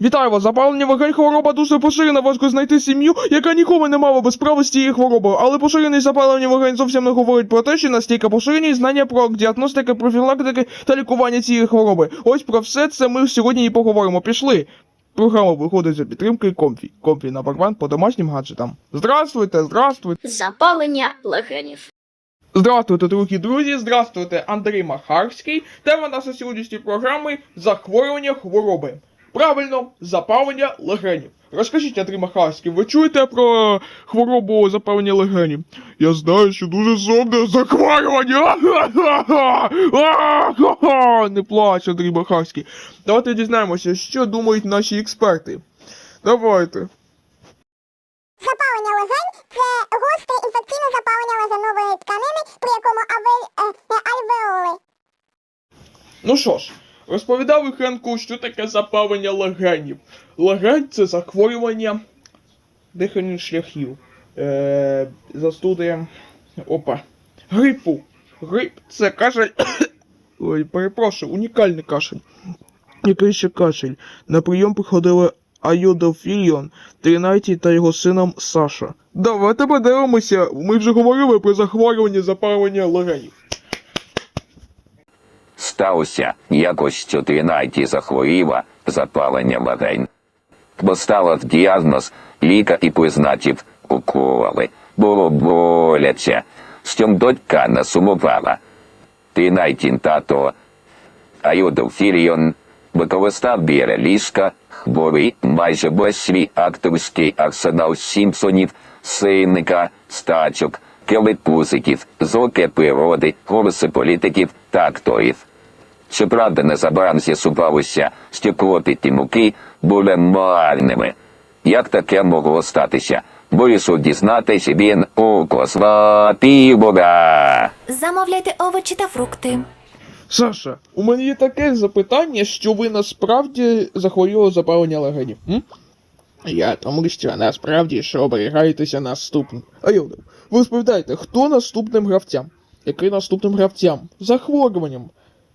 Вітаю вас! Запалення вагань хвороба дуже поширена. Важко знайти сім'ю, яка ніколи не мала би справи з цією хворобою. Але поширеність запалення вагань зовсім не говорить про те, що настільки поширені знання про діагностики, профілактики та лікування цієї хвороби. Ось про все це ми сьогодні і поговоримо. Пішли. Програма виходить за підтримки Комфі. Комфі на барбан по домашнім гаджетам. Здравствуйте, здравствуйте. Запалення легенів. Здравствуйте, дорогі друзі, здравствуйте, Андрій Махарський. Тема нашої сьогоднішньої програми захворювання хвороби. Правильно, запалення легенів. Розкажіть, Андрій Махарський, ви чуєте про хворобу запалення легенів? Я знаю, що дуже зомне захворювання. Не плач, Андрій Махарський. Давайте дізнаємося, що думають наші експерти. Давайте. Запалення легень це гостре інфекційне запалення легенової тканини, при якому авель, е, альвеоли Ну що ж, розповідав Хенку, що таке запалення легенів. Легень це захворювання дихальних шляхів. Е, застуди. Опа. Грипу. Грип це кашель. Ой, перепрошую, унікальний кашель. Який ще кашель? На прийом приходили Айодофіліон, Тринайті та його сином Саша. Давайте подивимося, ми вже говорили про захворювання запалення легенів. Сталося якось що Тринайті захворіла запалення легень. Поставив діагноз, лікар і призначив уколи. Було боляче. З цим дочка насумувала. Тринайтін тато Айодофіліон використав біля ліжка, хворий майже весь свій акторський арсенал Сімпсонів, синника, стачок, келепузиків, зоки природи, голоси політиків та акторів. Щоправда, незабаром з'ясувалося, що квоти Тімуки були марними. Як таке могло статися? Вирішив дізнатися він у косла Замовляйте овочі та фрукти. Саша, у мене є таке запитання, що ви насправді захворіли запалення легенів. М? Я тому що насправді що оберігаєтеся наступним. А Йода, ви розповідаєте, хто наступним гравцям? Який наступним гравцям? Захворюванням.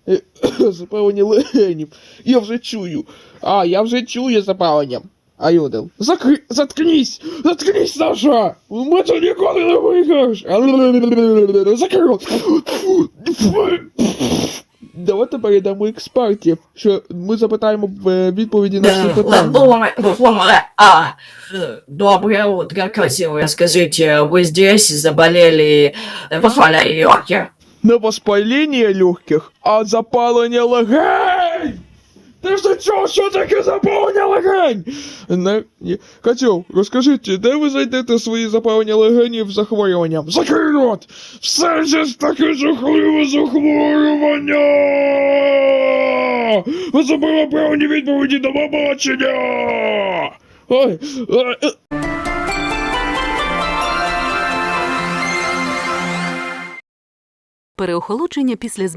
Е, Запалення легенів. Я вже чую. А, я вже чую запаленням. Айодел. Закри... Заткнись! Заткнись, Саша! Ми це ніколи не виграєш! Закрий рот! Давайте перейдемо експертів, що ми запитаємо е, відповіді на всі питання. Думаю, а, э, доброе утро, красивая. Скажите, вы здесь заболели э, воспаление легких? Не воспаління легких, а запалення легень! Ти ж чого, що таке запалення легень? Не, ні. Катю, розкажіть, де ви знайдете свої запалення легенів захворюванням? Закрий рот! Все ж таке жахливе захворювання! Ви забили правильні відповіді до побачення! Ой, Переохолодження після зміни